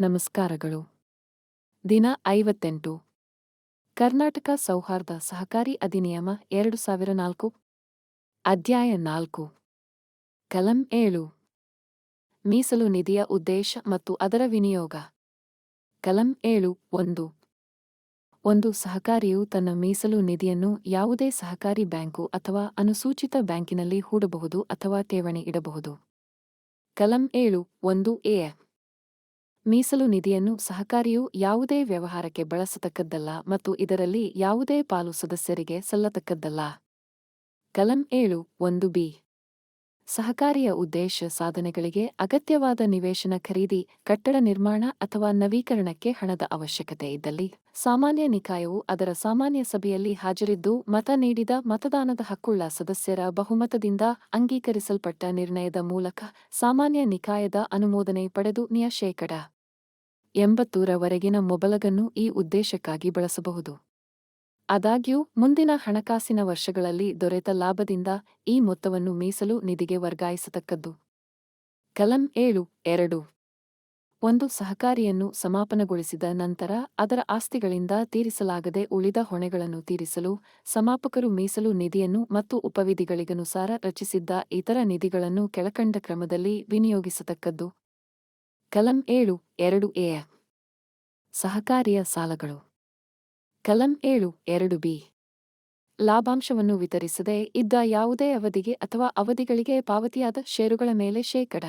ನಮಸ್ಕಾರಗಳು. ದಿನ ಐವತ್ತೆಂಟು. ಕರ್ನಾಟಕ ಸೌಹಾರ್ದ ಸಹಕಾರಿ ಅಧಿನಿಯಮ ಎರಡು ಸಾವಿರ ನಾಲ್ಕು. ಅಧ್ಯಾಯ ನಾಲ್ಕು. ಕಲಂ ಏಳು. ಮೀಸಲು ನಿಧಿಯ ಉದ್ದೇಶ ಮತ್ತು ಅದರ ವಿನಿಯೋಗ. ಕಲಂ ಏಳು, ಒಂದು. ಒಂದು ಸಹಕಾರಿಯು ತನ್ನ ಮೀಸಲು ನಿಧಿಯನ್ನು ಯಾವುದೇ ಸಹಕಾರಿ ಬ್ಯಾಂಕು ಅಥವಾ ಅನುಸೂಚಿತ ಬ್ಯಾಂಕಿನಲ್ಲಿ ಹೂಡಬಹುದು ಅಥವಾ ಠೇವಣಿ ಇಡಬಹುದು. ಕಲಂ ಏಳು, ಒಂದು ಎ. ಮೀಸಲು ನಿಧಿಯನ್ನು ಸಹಕಾರಿಯು ಯಾವುದೇ ವ್ಯವಹಾರಕ್ಕೆ ಬಳಸತಕ್ಕದ್ದಲ್ಲ ಮತ್ತು ಇದರಲ್ಲಿ ಯಾವುದೇ ಪಾಲು ಸದಸ್ಯರಿಗೆ ಸಲ್ಲತಕ್ಕದ್ದಲ್ಲ. ಕಲಂ ಏಳು, ಒಂದು ಬಿ. ಸಹಕಾರಿಯ ಉದ್ದೇಶ ಸಾಧನೆಗಳಿಗೆ ಅಗತ್ಯವಾದ ನಿವೇಶನ ಖರೀದಿ, ಕಟ್ಟಡ ನಿರ್ಮಾಣ ಅಥವಾ ನವೀಕರಣಕ್ಕೆ ಹಣದ ಅವಶ್ಯಕತೆ ಇದ್ದಲ್ಲಿ. ಸಾಮಾನ್ಯ ನಿಕಾಯವು ಅದರ ಸಾಮಾನ್ಯ ಸಭೆಯಲ್ಲಿ ಹಾಜರಿದ್ದು ಮತ ನೀಡಿದ ಮತದಾನದ ಹಕ್ಕುಳ್ಳ ಸದಸ್ಯರ ಬಹುಮತದಿಂದ ಅಂಗೀಕರಿಸಲ್ಪಟ್ಟ ನಿರ್ಣಯದ ಮೂಲಕ ಸಾಮಾನ್ಯ ನಿಕಾಯದ ಅನುಮೋದನೆ ಪಡೆದು ನಿಯ ಶೇಕಡ ಎಂಬತ್ತೂರವರೆಗಿನ ಮೊಬಲಗನ್ನು ಈ ಉದ್ದೇಶಕ್ಕಾಗಿ ಬಳಸಬಹುದು. ಆದಾಗ್ಯೂ, ಮುಂದಿನ ಹಣಕಾಸಿನ ವರ್ಷಗಳಲ್ಲಿ ದೊರೆತ ಲಾಭದಿಂದ ಈ ಮೊತ್ತವನ್ನು ಮೀಸಲು ನಿಧಿಗೆ ವರ್ಗಾಯಿಸತಕ್ಕದ್ದು. ಕಲಂ ಏಳು, ಎರಡು. ಒಂದು ಸಹಕಾರಿಯನ್ನು ಸಮಾಪನಗೊಳಿಸಿದ ನಂತರ ಅದರ ಆಸ್ತಿಗಳಿಂದ ತೀರಿಸಲಾಗದೆ ಉಳಿದ ಹೊಣೆಗಳನ್ನು ತೀರಿಸಲು ಸಮಾಪಕರು ಮೀಸಲು ನಿಧಿಯನ್ನು ಮತ್ತು ಉಪವಿಧಿಗಳಿಗನುಸಾರ ರಚಿಸಿದ್ದ ಇತರ ನಿಧಿಗಳನ್ನು ಕೆಳಕಂಡ ಕ್ರಮದಲ್ಲಿ ವಿನಿಯೋಗಿಸತಕ್ಕದ್ದು. ಕಲಂ ಏಳು, ಎರಡು ಎ. ಸಹಕಾರಿಯ ಸಾಲಗಳು. ಕಲಂ ಏಳು, ಎರಡು ಬಿ. ಲಾಭಾಂಶವನ್ನು ವಿತರಿಸದೆ ಇದ್ದ ಯಾವುದೇ ಅವಧಿಗೆ ಅಥವಾ ಅವಧಿಗಳಿಗೆ ಪಾವತಿಯಾದ ಷೇರುಗಳ ಮೇಲೆ ಶೇಕಡ.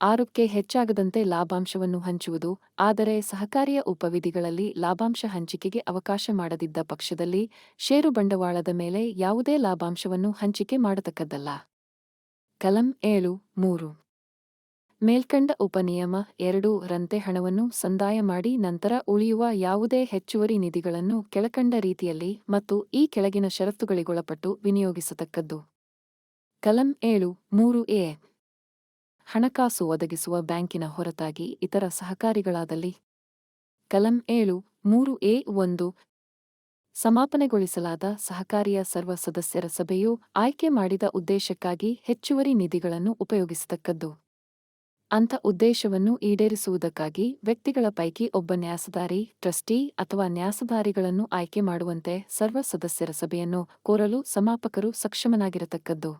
ಆರಕ್ಕೆ ಹೆಚ್ಚಾಗದಂತೆ ಲಾಭಾಂಶವನ್ನು ಹಂಚುವುದು, ಆದರೆ ಸಹಕಾರಿಯ ಉಪವಿಧಿಗಳಲ್ಲಿ ಲಾಭಾಂಶ ಹಂಚಿಕೆಗೆ ಅವಕಾಶ ಮಾಡದಿದ್ದ ಪಕ್ಷದಲ್ಲಿ ಷೇರು ಬಂಡವಾಳದ ಮೇಲೆ ಯಾವುದೇ ಲಾಭಾಂಶವನ್ನು ಹಂಚಿಕೆ ಮಾಡತಕ್ಕದ್ದಲ್ಲ. ಕಲಂ ಏಳು, ಮೂರು. ಮೇಲ್ಕಂಡ ಉಪನಿಯಮ ಎರಡು ರಂತೆ ಹಣವನ್ನು ಸಂದಾಯ ಮಾಡಿ ನಂತರ ಉಳಿಯುವ ಯಾವುದೇ ಹೆಚ್ಚುವರಿ ನಿಧಿಗಳನ್ನು ಕೆಳಕಂಡ ರೀತಿಯಲ್ಲಿ ಮತ್ತು ಈ ಕೆಳಗಿನ ಷರತ್ತುಗಳಿಗೊಳಪಟ್ಟು ವಿನಿಯೋಗಿಸತಕ್ಕದ್ದು. ಕಲಂ ಏಳು, ಮೂರು ಎ. ಹಣಕಾಸು ಒದಗಿಸುವ ಬ್ಯಾಂಕಿನ ಹೊರತಾಗಿ ಇತರ ಸಹಕಾರಿಗಳಾದಲ್ಲಿ. ಕಲಂ ಏಳು, ಮೂರು ಎ ಒಂದು. ಸಮಾಪನೆಗೊಳಿಸಲಾದ ಸಹಕಾರಿಯ ಸರ್ವ ಸದಸ್ಯರ ಸಭೆಯು ಆಯ್ಕೆ ಮಾಡಿದ ಉದ್ದೇಶಕ್ಕಾಗಿ ಹೆಚ್ಚುವರಿ ನಿಧಿಗಳನ್ನು ಉಪಯೋಗಿಸತಕ್ಕದ್ದು. ಅಂಥ ಉದ್ದೇಶವನ್ನು ಈಡೇರಿಸುವುದಕ್ಕಾಗಿ ವ್ಯಕ್ತಿಗಳ ಪೈಕಿ ಒಬ್ಬ ನ್ಯಾಸಧಾರಿ, ಟ್ರಸ್ಟಿ ಅಥವಾ ನ್ಯಾಸಧಾರಿಗಳನ್ನು ಆಯ್ಕೆ ಮಾಡುವಂತೆ ಸರ್ವ ಸದಸ್ಯರ ಸಭೆಯನ್ನು ಕೋರಲು ಸಮಾಪಕರು ಸಕ್ಷಮನಾಗಿರತಕ್ಕದ್ದು.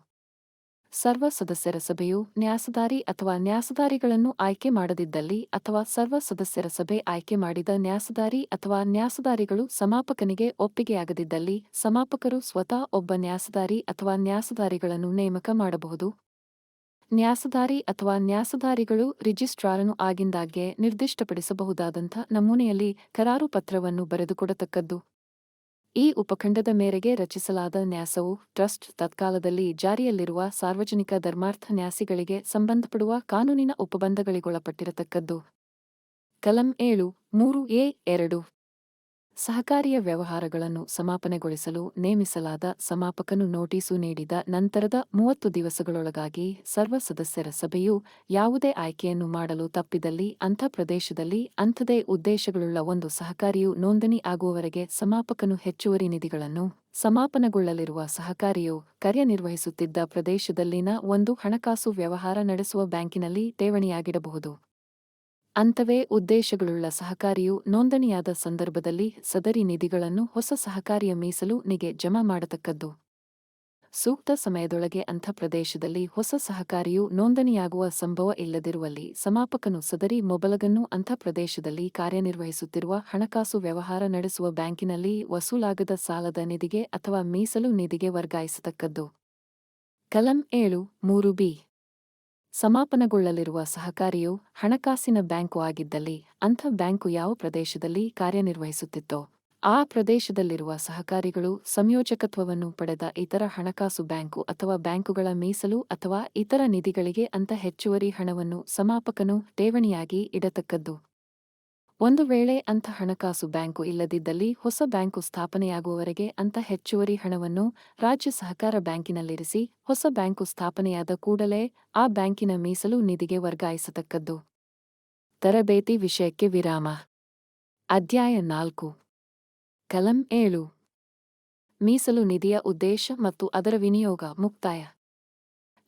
ಸರ್ವ ಸದಸ್ಯರ ಸಭೆಯು ನ್ಯಾಸಧಾರಿ ಅಥವಾ ನ್ಯಾಸಧಾರಿಗಳನ್ನು ಆಯ್ಕೆ ಮಾಡದಿದ್ದಲ್ಲಿ ಅಥವಾ ಸರ್ವ ಸದಸ್ಯರ ಸಭೆ ಆಯ್ಕೆ ಮಾಡಿದ ನ್ಯಾಸಧಾರಿ ಅಥವಾ ನ್ಯಾಸಧಾರಿಗಳು ಸಮಾಪಕನಿಗೆ ಒಪ್ಪಿಗೆಯಾಗದಿದ್ದಲ್ಲಿ ಸಮಾಪಕರು ಸ್ವತಃ ಒಬ್ಬ ನ್ಯಾಸಧಾರಿ ಅಥವಾ ನ್ಯಾಸಧಾರಿಗಳನ್ನು ನೇಮಕ ಮಾಡಬಹುದು. ನ್ಯಾಸದಾರಿ ಅಥವಾ ನ್ಯಾಸದಾರಿಗಳು ರಿಜಿಸ್ಟ್ರಾರನು ಆಗಿಂದಾಗ್ಗೆ ನಿರ್ದಿಷ್ಟಪಡಿಸಬಹುದಾದಂಥ ನಮೂನೆಯಲ್ಲಿ ಕರಾರು ಪತ್ರವನ್ನು ಬರೆದುಕೊಡತಕ್ಕದ್ದು. ಈ ಉಪಖಂಡದ ಮೇರೆಗೆ ರಚಿಸಲಾದ ನ್ಯಾಸವು ಟ್ರಸ್ಟ್ ತತ್ಕಾಲದಲ್ಲಿ ಜಾರಿಯಲ್ಲಿರುವ ಸಾರ್ವಜನಿಕ ಧರ್ಮಾರ್ಥ ನ್ಯಾಸಿಗಳಿಗೆ ಸಂಬಂಧಪಡುವ ಕಾನೂನಿನ ಉಪಬಂಧಗಳಿಗೊಳಪಟ್ಟಿರತಕ್ಕದ್ದು ಕಲಂ ಏಳು, ಮೂರು ಎ, ಎರಡು. ಸಹಕಾರಿಯ ವ್ಯವಹಾರಗಳನ್ನು ಸಮಾಪನೆಗೊಳಿಸಲು ನೇಮಿಸಲಾದ ಸಮಾಪಕನು ನೋಟಿಸು ನೀಡಿದ ನಂತರದ ಮೂವತ್ತು ದಿವಸಗಳೊಳಗಾಗಿ ಸರ್ವ ಸದಸ್ಯರ ಸಭೆಯು ಯಾವುದೇ ಆಯ್ಕೆಯನ್ನು ಮಾಡಲು ತಪ್ಪಿದಲ್ಲಿ ಅಂಥ ಪ್ರದೇಶದಲ್ಲಿ ಅಂಥದೇ ಉದ್ದೇಶಗಳುಳ್ಳ ಒಂದು ಸಹಕಾರಿಯು ನೋಂದಣಿ ಆಗುವವರೆಗೆ ಸಮಾಪಕನು ಹೆಚ್ಚುವರಿ ನಿಧಿಗಳನ್ನು ಸಮಾಪನಗೊಳ್ಳಲಿರುವ ಸಹಕಾರಿಯು ಕಾರ್ಯನಿರ್ವಹಿಸುತ್ತಿದ್ದ ಪ್ರದೇಶದಲ್ಲಿನ ಒಂದು ಹಣಕಾಸು ವ್ಯವಹಾರ ನಡೆಸುವ ಬ್ಯಾಂಕಿನಲ್ಲಿ ಠೇವಣಿಯಾಗಿಡಬಹುದು. ಅಂಥವೇ ಉದ್ದೇಶಗಳುಳ್ಳ ಸಹಕಾರಿಯು ನೋಂದಣಿಯಾದ ಸಂದರ್ಭದಲ್ಲಿ ಸದರಿ ನಿಧಿಗಳನ್ನು ಹೊಸ ಸಹಕಾರಿಯ ಮೀಸಲು ನಿಗೆ ಜಮಾ ಮಾಡತಕ್ಕದ್ದು. ಸೂಕ್ತ ಸಮಯದೊಳಗೆ ಅಂಥ ಪ್ರದೇಶದಲ್ಲಿ ಹೊಸ ಸಹಕಾರಿಯು ನೋಂದಣಿಯಾಗುವ ಸಂಭವ ಇಲ್ಲದಿರುವಲ್ಲಿ ಸಮಾಪಕನು ಸದರಿ ಮೊಬಲಗನ್ನು ಅಂಥ ಪ್ರದೇಶದಲ್ಲಿ ಕಾರ್ಯನಿರ್ವಹಿಸುತ್ತಿರುವ ಹಣಕಾಸು ವ್ಯವಹಾರ ನಡೆಸುವ ಬ್ಯಾಂಕಿನಲ್ಲಿ ವಸೂಲಾಗದ ಸಾಲದ ನಿಧಿಗೆ ಅಥವಾ ಮೀಸಲು ನಿಧಿಗೆ ವರ್ಗಾಯಿಸತಕ್ಕದ್ದು. ಕಲಂ ಏಳು, ಮೂರು ಬಿ. ಸಮಾಪನಗೊಳ್ಳಲಿರುವ ಸಹಕಾರಿಯು ಹಣಕಾಸಿನ ಬ್ಯಾಂಕು ಆಗಿದ್ದಲ್ಲಿ ಅಂಥ ಬ್ಯಾಂಕು ಯಾವ ಪ್ರದೇಶದಲ್ಲಿ ಕಾರ್ಯನಿರ್ವಹಿಸುತ್ತಿತ್ತೋ, ಆ ಪ್ರದೇಶದಲ್ಲಿರುವ ಸಹಕಾರಿಗಳು ಸಂಯೋಜಕತ್ವವನ್ನು ಪಡೆದ ಇತರ ಹಣಕಾಸು ಬ್ಯಾಂಕು ಅಥವಾ ಬ್ಯಾಂಕುಗಳ ಮೀಸಲು ಅಥವಾ ಇತರ ನಿಧಿಗಳಿಗೆ ಅಂಥ ಹೆಚ್ಚುವರಿ ಹಣವನ್ನು ಸಮಾಪಕನು ಠೇವಣಿಯಾಗಿ ಇಡತಕ್ಕದ್ದು. ಒಂದು ವೇಳೆ ಅಂಥ ಹಣಕಾಸು ಬ್ಯಾಂಕು ಇಲ್ಲದಿದ್ದಲ್ಲಿ ಹೊಸ ಬ್ಯಾಂಕು ಸ್ಥಾಪನೆಯಾಗುವವರೆಗೆ ಅಂಥ ಹೆಚ್ಚುವರಿ ಹಣವನ್ನು ರಾಜ್ಯ ಸಹಕಾರ ಬ್ಯಾಂಕಿನಲ್ಲಿರಿಸಿ ಹೊಸ ಬ್ಯಾಂಕು ಸ್ಥಾಪನೆಯಾದ ಕೂಡಲೇ ಆ ಬ್ಯಾಂಕಿನ ಮೀಸಲು ನಿಧಿಗೆ ವರ್ಗಾಯಿಸತಕ್ಕದ್ದು. ತರಬೇತಿ ವಿಷಯಕ್ಕೆ ವಿರಾಮ. ಅಧ್ಯಾಯ ನಾಲ್ಕು. ಕಲಂ ಏಳು. ಮೀಸಲು ನಿಧಿಯ ಉದ್ದೇಶ ಮತ್ತು ಅದರ ವಿನಿಯೋಗ ಮುಕ್ತಾಯ.